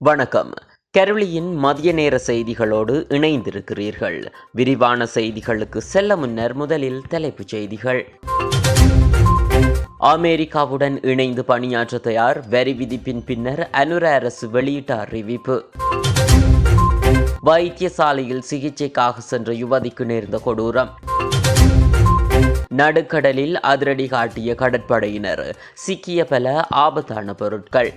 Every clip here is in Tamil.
வணக்கம். கெரளியின் மதிய நேர செய்திகளோடு இணைந்திருக்கிறீர்கள். விரிவான செய்திகளுக்கு செல்ல முன்னர் முதலில் தலைப்புச் செய்திகள். அமெரிக்காவுடன் இணைந்து பணியாற்ற தயார் வரி விதிப்பின் பின்னர் அனுர அரசு வெளியிட்ட அறிவிப்பு. வைத்தியசாலையில் சிகிச்சைக்காக சென்ற யுவதிக்கு நேர்ந்த கொடூரம். நடுக்கடலில் அதிரடி காட்டிய கடற்படையினர். சிக்கிய பல ஆபத்தான பொருட்கள்.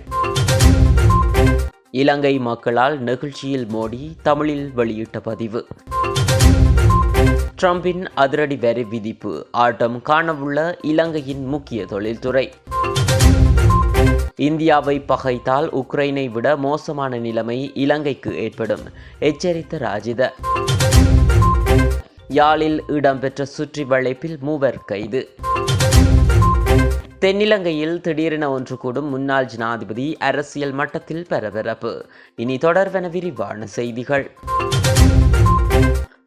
இலங்கை மக்களால் நெகிழ்ச்சியில் மோடி தமிழில் வெளியிட்ட பதிவு. ட்ரம்பின் அதிரடி வரி விதிப்பு ஆட்டம் காணவுள்ள இலங்கையின் முக்கிய தொழில்துறை. இந்தியாவை பகைத்தால் உக்ரைனை விட மோசமான நிலைமை இலங்கைக்கு ஏற்படும் எச்சரித்த ராஜித. யாழில் இடம்பெற்ற சுற்றி வளைப்பில் மூவர் கைது. தென்னிலங்கையில் திடீரென ஒன்று கூடும் முன்னாள் ஜனாதிபதி அரசியல் மட்டத்தில் பரபரப்பு. இனி தொடர்வென விரிவான செய்திகள்.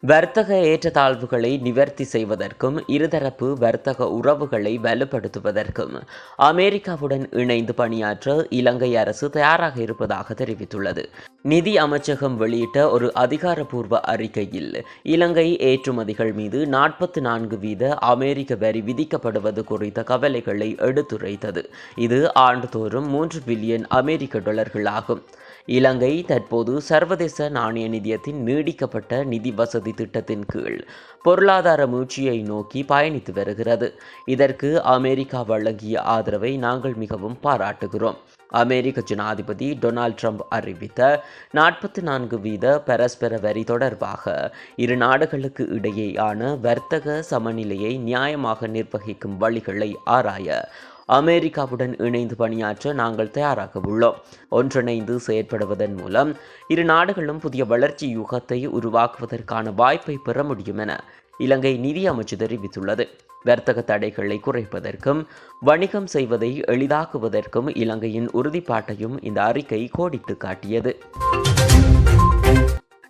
வர்த்தக ஏற்றத்தாழ்வுகளை நிவர்த்தி செய்வதற்கும் இருதரப்பு வர்த்தக உறவுகளை வலுப்படுத்துவதற்கும் அமெரிக்காவுடன் இணைந்து பணியாற்ற இலங்கை அரசு தயாராக இருப்பதாக தெரிவித்துள்ளது. நிதி அமைச்சகம் வெளியிட்ட ஒரு அதிகாரப்பூர்வ அறிக்கையில் இலங்கை ஏற்றுமதிகள் மீது நாற்பத்தி நான்கு வீத அமெரிக்க வரி விதிக்கப்படுவது குறித்த கவலைகளை எடுத்துரைத்தது. இது ஆண்டுதோறும் மூன்று பில்லியன் அமெரிக்க டாலர்களாகும். இலங்கை தற்போது சர்வதேச நாணய நிதியத்தின் நீடிக்கப்பட்ட நிதி வசதி திட்டத்தின் கீழ் பொருளாதார மூழ்ச்சியை நோக்கி பயணித்து வருகிறது. இதற்கு அமெரிக்கா வழங்கிய ஆதரவை நாங்கள் மிகவும் பாராட்டுகிறோம். அமெரிக்க ஜனாதிபதி டொனால்ட் ட்ரம்ப் அறிவித்த நாற்பத்தி நான்கு வீத பரஸ்பர வரி தொடர்பாக இரு நாடுகளுக்கு இடையேயான வர்த்தக சமநிலையை நியாயமாக நிர்வகிக்கும் வழிகளை ஆராய அமெரிக்காவுடன் இணைந்து பணியாற்ற நாங்கள் தயாராக உள்ளோம். ஒன்றிணைந்து செயற்படுவதன் மூலம் இரு நாடுகளும் புதிய வளர்ச்சி யுகத்தை உருவாக்குவதற்கான வாய்ப்பை பெற முடியும் என இலங்கை நிதி அமைச்சு தெரிவித்துள்ளது. வர்த்தக தடைகளை குறைப்பதற்கும் வணிகம் செய்வதை எளிதாக்குவதற்கும் இலங்கையின் உறுதிப்பாட்டையும் இந்த அறிக்கை கோடிட்டு காட்டியது.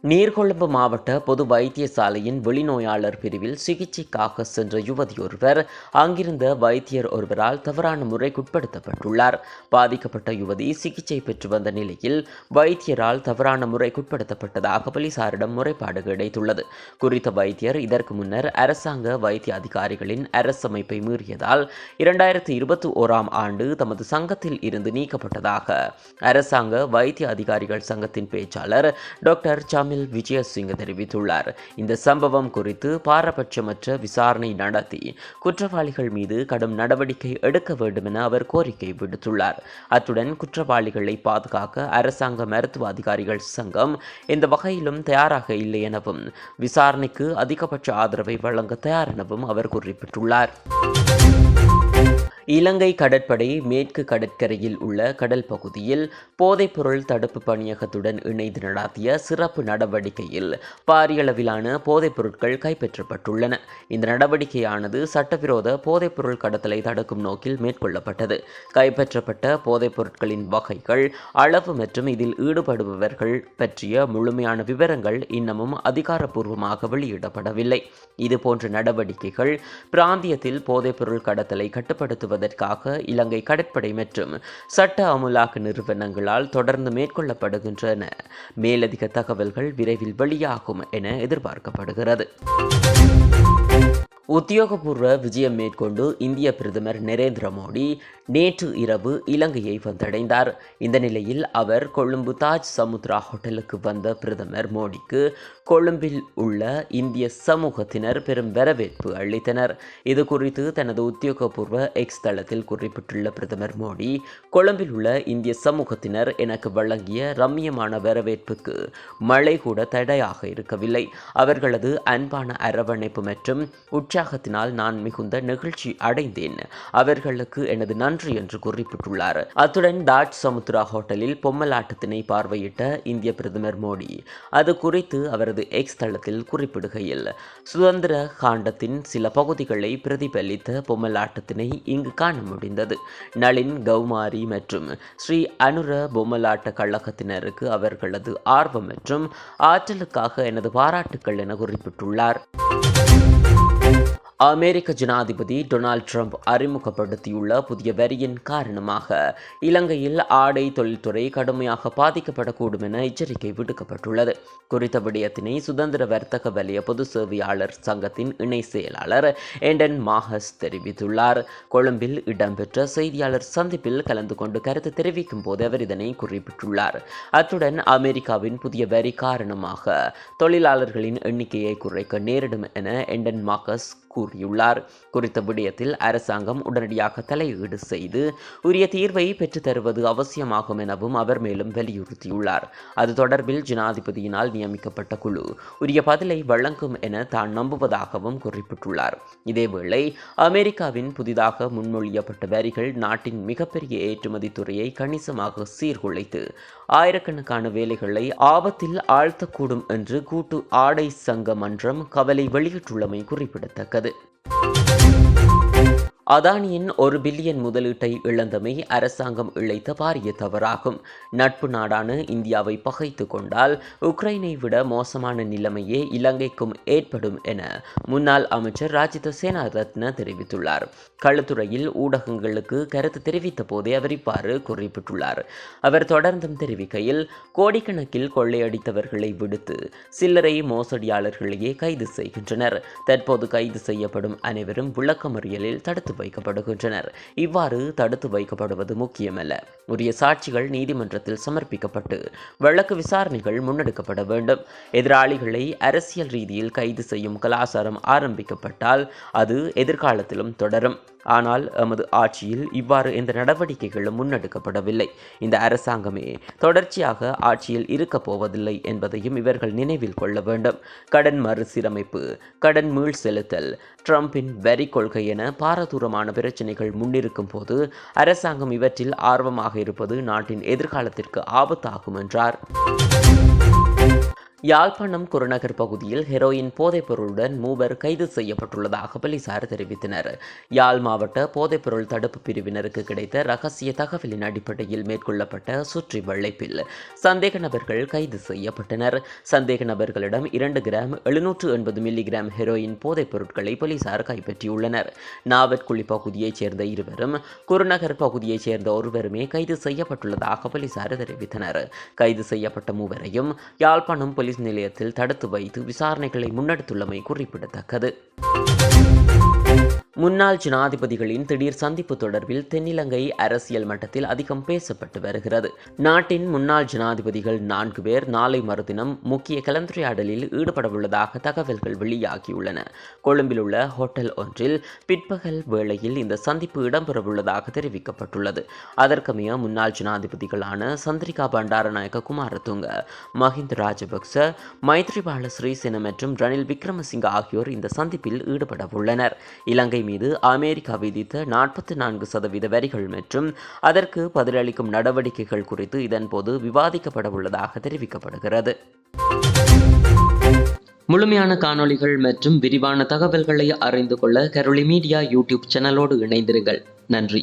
நீர்கொழும்பு மாவட்ட பொது வைத்தியசாலையின் வெளிநோயாளர் பிரிவில் சிகிச்சைக்காக சென்ற யுவதி ஒருவர் அங்கிருந்த வைத்தியர் ஒருவரால் தவறான முறைக்குட்படுத்தப்பட்டுள்ளார் பாதிக்கப்பட்ட யுவதி சிகிச்சை பெற்று வந்த நிலையில் வைத்தியரால் தவறான முறைக்குட்படுத்தப்பட்டதாக போலீசாரிடம் முறைப்பாடு கிடைத்துள்ளது. குறித்த வைத்தியர் இதற்கு முன்னர் அரசாங்க வைத்திய அதிகாரிகளின் அரசமைப்பை மீறியதால் இரண்டாயிரத்தி இருபத்தி ஓராம் ஆண்டு தமது சங்கத்தில் இருந்து நீக்கப்பட்டதாக அரசாங்க வைத்திய அதிகாரிகள் சங்கத்தின் பேச்சாளர் டாக்டர் சாமி அனில் விஜயசிங்க தெரிவித்துள்ளார். இந்த சம்பவம் குறித்து பாரபட்சமற்ற விசாரணை நடத்தி குற்றவாளிகள் மீது கடும் நடவடிக்கை எடுக்க வேண்டும் என அவர் கோரிக்கை விடுத்துள்ளார். அத்துடன் குற்றவாளிகளை பாதுகாக்க அரசாங்க மருத்துவ அதிகாரிகள் சங்கம் இந்த வகையிலும் தயாராக இல்லை எனவும் விசாரணைக்கு அதிகபட்ச ஆதரவை வழங்க தயார் எனவும் அவர் குறிப்பிட்டுள்ளார். இலங்கை கடற்படை மேற்கு கடற்கரையில் உள்ள கடல் பகுதியில் போதைப்பொருள் தடுப்பு பணியகத்துடன் இணைந்து நடாத்திய சிறப்பு நடவடிக்கையில் பாரியளவிலான போதைப் பொருட்கள் கைப்பற்றப்பட்டுள்ளன. இந்த நடவடிக்கையானது சட்டவிரோத போதைப்பொருள் கடத்தலை தடுக்கும் நோக்கில் மேற்கொள்ளப்பட்டது. கைப்பற்றப்பட்ட போதைப் பொருட்களின் வகைகள் அளவு மற்றும் இதில் ஈடுபடுபவர்கள் பற்றிய முழுமையான விவரங்கள் இன்னமும் அதிகாரப்பூர்வமாக வெளியிடப்படவில்லை. இதுபோன்ற நடவடிக்கைகள் பிராந்தியத்தில் போதைப்பொருள் கடத்தலை கட்டுப்படுத்துவது மேற்கொள்வதற்காக இலங்கை கடற்படை மற்றும் சட்ட அமுலாக்க நிறுவனங்களால் தொடர்ந்து மேற்கொள்ளப்படுகின்றன. மேலதிக தகவல்கள் விரைவில் வெளியாகும் என எதிர்பார்க்கப்படுகிறது. உத்தியோகபூர்வ விஜயம் மேற்கொண்டு இந்திய பிரதமர் நரேந்திர மோடி நேற்று இரவு இலங்கையை வந்தடைந்தார். இந்த நிலையில் அவர் கொழும்பு தாஜ் சமுத்ரா ஹோட்டலுக்கு வந்த பிரதமர் மோடிக்கு கொழும்பில் உள்ள இந்திய சமூகத்தினர் பெரும் வரவேற்பு அளித்தனர். இது குறித்து தனது உத்தியோகபூர்வ எக்ஸ் தளத்தில் குறிப்பிட்டுள்ள பிரதமர் மோடி கொழும்பில் உள்ள இந்திய சமூகத்தினர் எனக்கு வழங்கிய ரம்யமான வரவேற்புக்கு மழை கூட தடையாக இருக்கவில்லை. அவர்களது அன்பான அரவணைப்பு மற்றும் உற்சாகத்தினால் நான் மிகுந்த நெகிழ்ச்சி அடைந்தேன். அவர்களுக்கு எனது நன்றி என்று குறிப்பிட்டுள்ளார். அத்துடன் டாட் சமுத்ரா ஹோட்டலில் பொம்மலாட்டத்தினை பார்வையிட்ட இந்திய பிரதமர் மோடி. அது குறித்து அவரது எக்ஸ் தளத்தில் குறிப்பிடுகையில் சுதந்திர காண்டத்தின் சில பகுதிகளை பிரதிபலித்த பொம்மலாட்டத்தினை இங்கு காண முடிந்தது. நளின் கௌமாரி மற்றும் ஸ்ரீ அனுர பொம்மலாட்ட கழகத்தினருக்கு அவர்களது ஆர்வம் மற்றும் ஆற்றலுக்காக எனது பாராட்டுக்கள் என குறிப்பிட்டுள்ளார். அமெரிக்க ஜனாதிபதி டொனால்ட் ட்ரம்ப் அறிமுகப்படுத்தியுள்ள புதிய வரியின் காரணமாக இலங்கையில் ஆடை தொழில்துறை கடுமையாக பாதிக்கப்படக்கூடும் என எச்சரிக்கை விடுக்கப்பட்டுள்ளது. குறித்த விடயத்தினை சுதந்திர வர்த்தக வலய பொது சேவையாளர் சங்கத்தின் இணை செயலாளர் எண்டன் மாஹஸ் தெரிவித்துள்ளார். கொழும்பில் இடம்பெற்ற செய்தியாளர் சந்திப்பில் கலந்து கொண்டு கருத்து தெரிவிக்கும் போது அவர் இதனை குறிப்பிட்டுள்ளார். அத்துடன் அமெரிக்காவின் புதிய வரி காரணமாக தொழிலாளர்களின் எண்ணிக்கையை குறைக்க நேரிடும் என எண்டன் மார்க்கஸ் கூறியுள்ளார். குறித்த விடயத்தில் அரசாங்கம் உடனடியாக தலையீடு செய்து உரிய தீர்வை பெற்றுத்தருவது அவசியமாகும் எனவும் அவர் மேலும் வலியுறுத்தியுள்ளார். அது தொடர்பில் ஜனாதிபதியினால் நியமிக்கப்பட்ட குழு உரிய பதிலை வழங்கும் என தான் நம்புவதாகவும் குறிப்பிட்டுள்ளார். இதேவேளை அமெரிக்காவின் புதிதாக முன்மொழியப்பட்ட வரிகள் நாட்டின் மிகப்பெரிய ஏற்றுமதி துறையை கணிசமாக சீர்குலைத்து ஆயிரக்கணக்கான வேலைகளை ஆபத்தில் ஆழ்த்தக்கூடும் என்று கூட்டு ஆடை சங்க மன்றம் கவலை வெளியிட்டுள்ளமை குறிப்பிடத்தக்கது. அதானியின் ஒரு பில்லியன் முதலீட்டை இழந்தமை அரசாங்கம் இழைத்த பாரிய தவறாகும். நட்பு நாடான இந்தியாவை பகைத்து கொண்டால் உக்ரைனை விட மோசமான நிலைமையே இலங்கைக்கும் ஏற்படும் என முன்னாள் அமைச்சர் ராஜித சேனாரத்ன தெரிவித்துள்ளார். களத்துறையில் ஊடகங்களுக்கு கருத்து தெரிவித்த போதே அவர் இவ்வாறு குறிப்பிட்டுள்ளார். அவர் தொடர்ந்தும் தெரிவிக்கையில் கோடிக்கணக்கில் கொள்ளையடித்தவர்களை விடுத்து சில்லறை மோசடியாளர்களையே கைது செய்கின்றனர். தற்போது கைது செய்யப்படும் அனைவரும் விளக்கமறியலில் தடுத்து வைக்கப்படுகின்றனர். இவ்வாறு தடுத்து வைக்கப்படுவது முக்கியமல்ல. உரிய சாட்சிகள் நீதிமன்றத்தில் சமர்ப்பிக்கப்பட்டு வழக்கு விசாரணைகள் முன்னெடுக்கப்பட வேண்டும். எதிராளிகளை அரசியல் ரீதியில் கைது செய்யும் கலாச்சாரம் ஆரம்பிக்கப்பட்டால் அது எதிர்காலத்திலும் தொடரும். ஆனால் எமது ஆட்சியில் இவ்வாறு எந்த நடவடிக்கைகளும் முன்னெடுக்கப்படவில்லை. இந்த அரசாங்கமே தொடர்ச்சியாக ஆட்சியில் இருக்கப் போவதில்லை என்பதையும் இவர்கள் நினைவில் கொள்ள வேண்டும். கடன் மறுசீரமைப்பு கடன் மீள் செலுத்தல் ட்ரம்பின் வரி கொள்கை என பாரதூரமான பிரச்சனைகள் முன்னிருக்கும் போது அரசாங்கம் இவற்றில் ஆர்வமாக இருப்பது நாட்டின் எதிர்காலத்திற்கு ஆபத்தாகும் என்றார். யாழ்ப்பாணம் குருநகர் பகுதியில் ஹெரோயின் போதைப்பொருளுடன் மூவர் கைது செய்யப்பட்டுள்ளதாக போலீசார் தெரிவித்தனர். யாழ் மாவட்ட போதைப்பொருள் தடுப்பு பிரிவினருக்கு கிடைத்த ரகசிய தகவலின் அடிப்படையில் மேற்கொள்ளப்பட்ட சுற்றி வளைப்பில் சந்தேக நபர்கள் கைது செய்யப்பட்டனர். சந்தேக நபர்களிடம் இரண்டு கிராம் எழுநூற்று எண்பது மில்லிகிராம் ஹெரோயின் போதைப் பொருட்களை போலீசார் கைப்பற்றியுள்ளனர். நாவற்குழி பகுதியைச் சேர்ந்த இருவரும் குருநகர் பகுதியைச் சேர்ந்த ஒருவருமே கைது செய்யப்பட்டுள்ளதாக போலீசார் தெரிவித்தனர். கைது செய்யப்பட்ட மூவரையும் யாழ்ப்பாணம் போலீஸ் நிலையத்தில் தடுத்து வைத்து விசாரணைகளை முன்னெடுத்துள்ளமை குறிப்பிடத்தக்கது. முன்னாள் ஜனாதிபதிகளின் திடீர் சந்திப்பு தொடர்பில் தென்னிலங்கை அரசியல் மட்டத்தில் அதிகம் பேசப்பட்டு வருகிறது. நாட்டின் முன்னாள் ஜனாதிபதிகள் நான்கு பேர் நாளை மறுதினம் முக்கிய கலந்துரையாடலில் ஈடுபடவுள்ளதாக தகவல்கள் வெளியாகியுள்ளன. கொழும்பில் உள்ள ஹோட்டல் ஒன்றில் பிற்பகல் வேளையில் இந்த சந்திப்பு இடம்பெறவுள்ளதாக தெரிவிக்கப்பட்டுள்ளது. அதற்கமைய முன்னாள் ஜனாதிபதிகளான சந்திரிகா பண்டாரநாயக்க குமாரதுங்க மஹிந்த ராஜபக்ச மைத்ரிபால ஸ்ரீசேன மற்றும் ரணில் விக்ரமசிங்க ஆகியோர் இந்த சந்திப்பில் ஈடுபடவுள்ளனர். இலங்கை மீது அமெரிக்கா விதித்த நாற்பத்தி நான்கு சதவீத வரிகள் மற்றும் அதற்கு பதிலளிக்கும் நடவடிக்கைகள் குறித்து இதன்போது விவாதிக்கப்பட உள்ளதாக தெரிவிக்கப்படுகிறது. முழுமையான காணொளிகள் மற்றும் விரிவான தகவல்களை அறிந்து கொள்ள கரோலி மீடியா யூடியூப் சேனலோடு இணைந்திருங்கள். நன்றி.